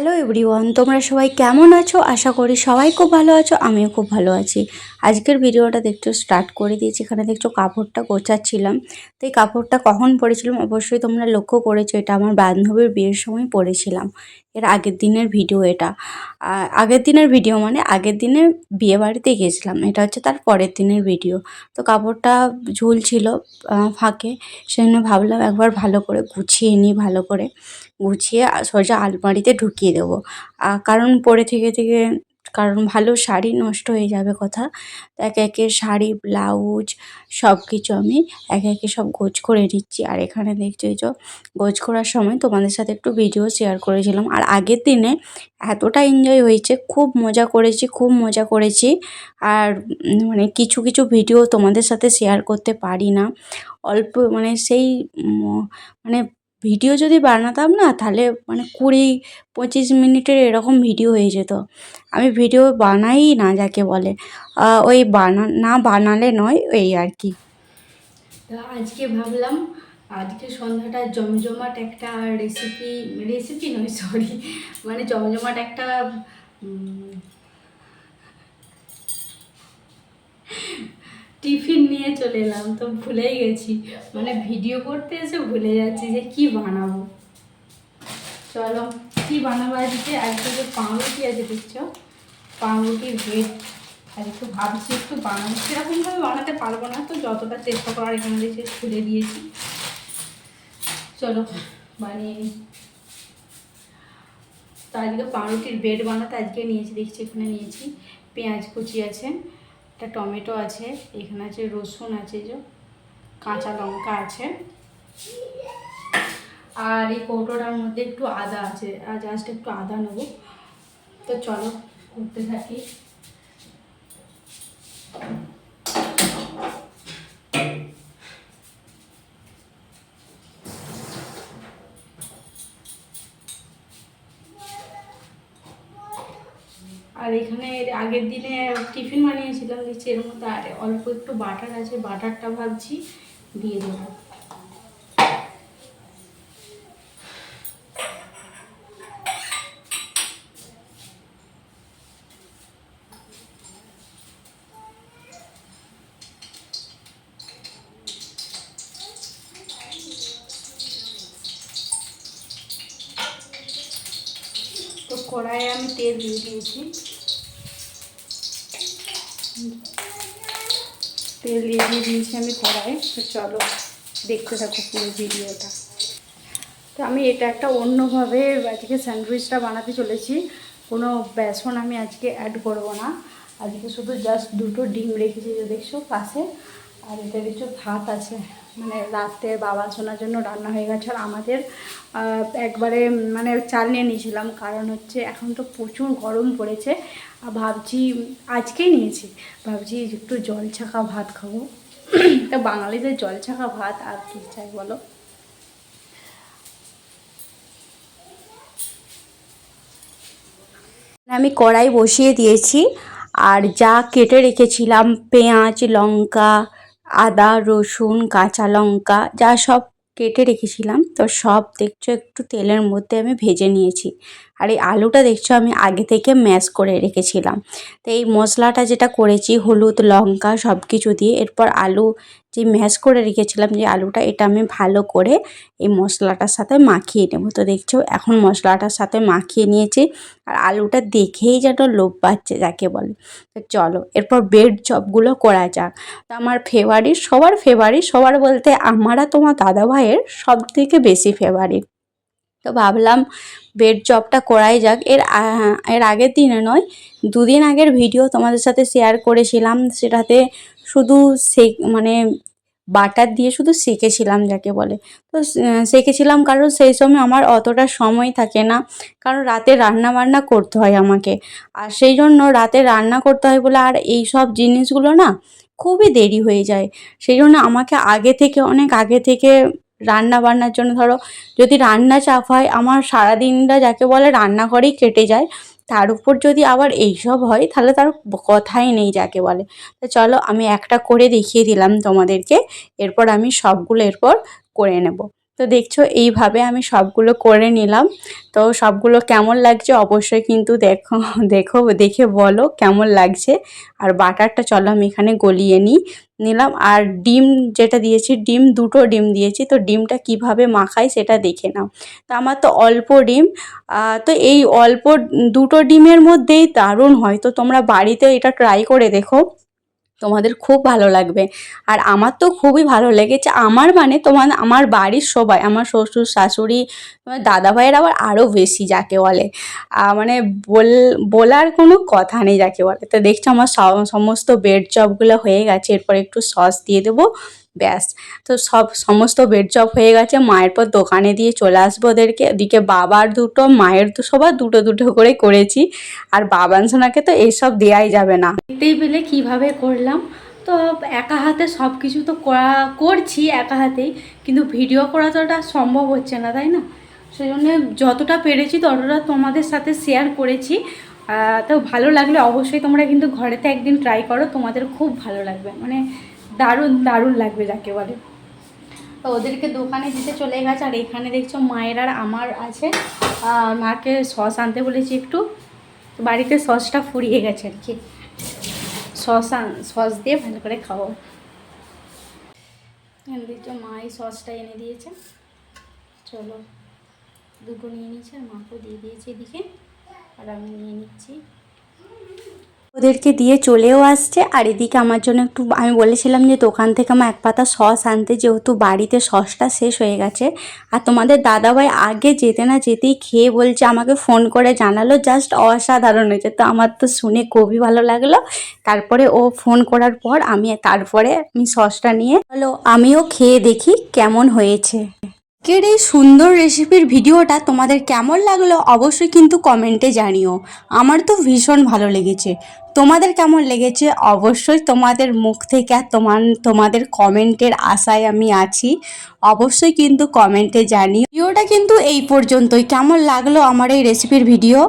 Hello everyone তোমরা সবাই কেমন আছো? আশা করি সবাই খুব ভালো আছো, আমিও খুব ভালো আছি। আজকের ভিডিওটা দেখছ স্টার্ট করে দিয়েছি। এখানে দেখছ কাপড়টা গোছাচ্ছিলাম। তো এই কাপড়টা কখন পরেছিলাম? অবশ্যই তোমরা লক্ষ্য করেছ, এটা আমার বান্ধবীর বিয়ের সময় পরেছিলাম। এর আগের দিনের ভিডিও এটা। আগের দিনের ভিডিও মানে আগের দিনে বিয়ে বাড়িতে গেছিলাম এটা হচ্ছে তার পরের দিনের ভিডিও তো কাপড়টা ঝুলছিল ছিল ফাঁকে, সেজন্য ভাবলাম একবার ভালো করে গুছিয়ে নিই, ভালো করে গুছিয়ে সোজা আলমারিতে ঢুকিয়ে দেবো। কারণ পরে থেকে থেকে কারণ ভালো শাড়ি নষ্ট হয়ে যাবে কথা। একে একে শাড়ি, ব্লাউজ সব কিছু আমি একে একে সব গোছ করে নিচ্ছি। আর এখানে দেখছ এই গোছ করার সময় তোমাদের সাথে একটু ভিডিও শেয়ার করেছিলাম। আর আগের দিনে এতটা এনজয় হয়েছে, খুব মজা করেছি, খুব মজা করেছি। আর মানে কিছু কিছু ভিডিও তোমাদের সাথে শেয়ার করতে পারি না। অল্প মানে সেই মানে ভিডিও যদি বানাতাম না, তাহলে মানে কুড়ি পঁচিশ মিনিটের এরকম ভিডিও হয়ে যেত। আমি ভিডিও বানাই না যাকে বলে। ওই বানা, না বানালে নয় এই আর কি। আজকে ভাবলাম, আজকে সন্ধ্যাটা জমজমাট একটা রেসিপি রেসিপি নয় সরি মানে জমজমাট একটা টিফিন নিয়ে চলে এলাম, তো ভুলেই গেছি। মানে ভিডিও করতে এসে ভুলে যাচ্ছি যে কি বানাবো। চলো, কি বানাবো আজকে? আজকে যে পাউরুটি আছে, দেখছ? পাউরুটির ভেজ আর একটু ভাবছি, একটু বানাবো। সেরকমভাবে বানাতে পারব না, তো যতটা চেষ্টা করার এখানে দেখে ছুড়ে দিয়েছি। চলো, বানিয়ে নিই। তো আজকে পাউরুটির ব্রেড বানাতে আজকে নিয়েছি, দেখছি এখানে নিয়েছি। পেঁয়াজ কুচি আছে। একটা টমেটো আছে, এখানে আছে রসুন, আছে যে কাঁচা লঙ্কা আছে। আর এই কৌটোটার মধ্যে একটু আদা আছে, আর জাস্ট একটু আদা নেব। তো চলো, করতে থাকি। আর এখানে আগের দিনে টিফিন বানিয়েছিলাম দেখছি এর মধ্যে আর অল্প একটু বাটার আছে, বাটারটা ভাবছি দিয়ে দেবো। কড়াইয়ে আমি তেল দিয়ে দিয়েছি। তেল দিয়ে দিয়ে দিয়েছি আমি কড়াই তো চলো, দেখতে থাকো পুরো ভিডিওটা। তো আমি এটা একটা অন্যভাবে আজকে স্যান্ডউইচটা বানাতে চলেছি। কোনো বেসন আমি আজকে অ্যাড করব না। আজকে শুধু জাস্ট দুটো ডিম রেখেছি, যে দেখছ পাশে। আর এটা দেখছ ভাত আছে। মানে রাতে বাবা শোনার জন্য রান্না হয়ে গেছে আর আমাদের একবারে মানে চাল নিয়ে নিয়েছিলাম। কারণ হচ্ছে এখন তো প্রচুর গরম পড়েছে। আর ভাবছি, আজকেই নিয়েছি। ভাবছি একটু জল ছাকা ভাত খাব। তা বাঙালিদের জল ছাকা ভাত আর কি চাই বলো? আমি কড়াই বসিয়ে দিয়েছি। আর যা কেটে রেখেছিলাম, পেঁয়াজ, লঙ্কা আদা, রসুন, কাঁচা লঙ্কা, যা সব কেটে রেখেছিলাম। তো সব, দেখছ, একটু তেলের মধ্যে আমি ভেজে নিয়েছি। আর এই আলুটা দেখছ আমি আগে থেকে ম্যাশ করে রেখেছিলাম। তো এই মশলাটা যেটা করেছি, হলুদ, লঙ্কা সব কিছু দিয়ে, এরপর আলু যে ম্যাশ করে রেখেছিলাম যে আলুটা, এটা আমি ভালো করে এই মশলাটার সাথে মাখিয়ে নেব। তো দেখছ এখন মশলাটার সাথে মাখিয়ে নিয়েছি আর আলুটা দেখেই যেন লোভ পাচ্ছে যাকে বলে। তো চলো এরপর ব্রেড চপগুলো করা যাক। তো আমার ফেভারিট সবার ফেভারিট সবার বলতে আমার তোমার দাদা ভাইয়ের সব থেকে বেশি ফেভারিট তো ভাবলাম বেড জবটা করাই যাক। এর এর আগের দিনে নয়, দুদিন আগের ভিডিও তোমাদের সাথে শেয়ার করেছিলাম। সেটাতে শুধু সে মানে বাটার দিয়ে শুধু শিখেছিলাম যাকে বলে। তো শিখেছিলাম কারণ সেই সময় আমার অতটা সময় থাকে না, কারণ রাতে রান্না বান্না করতে হয় আমাকে। আর সেই জন্য রাতে রান্না করতে হয় বলে আর এই সব জিনিসগুলো না খুবই দেরি হয়ে যায়। সেই জন্য আমাকে আগে থেকে, অনেক আগে থেকে রান্না বান্নার জন্য। ধরো, যদি রান্না চাপ হয়, আমার সারাদিনটা যাকে বলে রান্নাঘরেই কেটে যায়, তার উপর যদি আবার এইসব হয়, তাহলে তার কথাই নেই যাকে বলে। তো চলো, আমি একটা করে দেখিয়ে দিলাম তোমাদেরকে, এরপর আমি সবগুলো এরপর করে নেব। তো দেখছ, এইভাবে আমি সবগুলো করে নিলাম। তো সবগুলো কেমন লাগছে অবশ্যই কিন্তু দেখো দেখো, দেখে বলো কেমন লাগছে। আর বাটারটা চলো আমি এখানে গলিয়ে নিই। নিলাম, আর ডিম যেটা দিয়েছি, ডিম, দুটো ডিম দিয়েছি। তো ডিমটা কীভাবে মাখাই সেটা দেখে নাও। তো আমার তো অল্প ডিম। তো এই অল্প দুটো ডিমের মধ্যেই দারুণ হয়। তো তোমরা বাড়িতে এটা ট্রাই করে দেখো। তোমাদের খুব ভালো লাগবে। আর আমার তো খুবই ভালো লেগেছে। আমার মানে তোমার, আমার বাড়ির সবাই, আমার শ্বশুর, শাশুড়ি দাদা ভাইয়ের আবার আরও বেশি যাকে বলে। মানে বল, বলার কোনো কথা নেই যাকে বলে। তো দেখছ আমার সমস্ত বেড চপগুলো হয়ে গেছে। এরপর একটু সস দিয়ে দেবো। ব্যাস। তো সব, সমস্ত বেড চপ হয়ে গেছে। মায়ের পর দোকানে দিয়ে চলে আসব ওদেরকে। ওদিকে বাবার দুটো, মায়ের তো সবার দুটো দুটো করে করেছি। আর বাবান সোনাকে তো এইসব দেওয়াই যাবে না। দেখতেই পেলে কীভাবে করলাম। তো একা হাতে সব কিছু তো করা, করছি একা হাতেই। কিন্তু ভিডিও করা তো ওটা সম্ভব হচ্ছে না, তাই না? সেই জন্য যতটা পেরেছি ততটা তোমাদের সাথে শেয়ার করেছি। তো ভালো লাগলে অবশ্যই তোমরা কিন্তু ঘরেতে একদিন ট্রাই করো। তোমাদের খুব ভালো লাগবে। মানে দারুণ দারুণ লাগবে যাকে বলে। তো ওদেরকে দোকানে দিতে চলে গেছে, আর এখানে দেখছ মায়ের আর আমার আছে। মাকে সস আনতে বলেছি একটু। বাড়িতে সসটা ফুরিয়ে গেছে আর কি। সস সস দিয়ে ভালো করে খাব। এখানে দেখছ মা এই সসটা এনে দিয়েছে। চলো, দুটো নিয়ে নিয়েছে, আর মাকেও দিয়ে দিয়েছে এদিকে। আর আমি নিয়ে নিচ্ছি। ওদেরকে দিয়ে চলেও আসছে। আর এদিকে আমার জন্য একটু, আমি বলেছিলাম যে দোকান থেকে আমার এক পাতা সস আনতে, যেহেতু বাড়িতে সসটা শেষ হয়ে গেছে। আর তোমাদের দাদাভাই আগে যেতে না যেতেই খেয়ে বলছে, আমাকে ফোন করে জানালো জাস্ট অসাধারণ হয়েছে। তো আমার তো শুনে খুবই ভালো লাগল। তারপরে ও ফোন করার পর আমি, তারপরে আমি সসটা নিয়ে হলো আমিও খেয়ে দেখি কেমন হয়েছে। আজকের এই সুন্দর রেসিপির ভিডিওটা তোমাদের কেমন লাগল অবশ্যই কিন্তু কমেন্টে জানিও। আমার তো ভীষণ ভালো লেগেছে। তোমাদের কেমন লেগেছে? অবশ্যই তোমাদের মুখ থেকে আর তোমার, তোমাদের কমেন্টের আশায় আমি আছি। অবশ্যই কিন্তু কমেন্টে জানিও। ভিডিওটা কিন্তু এই পর্যন্তই। কেমন লাগল আমার এই রেসিপির ভিডিও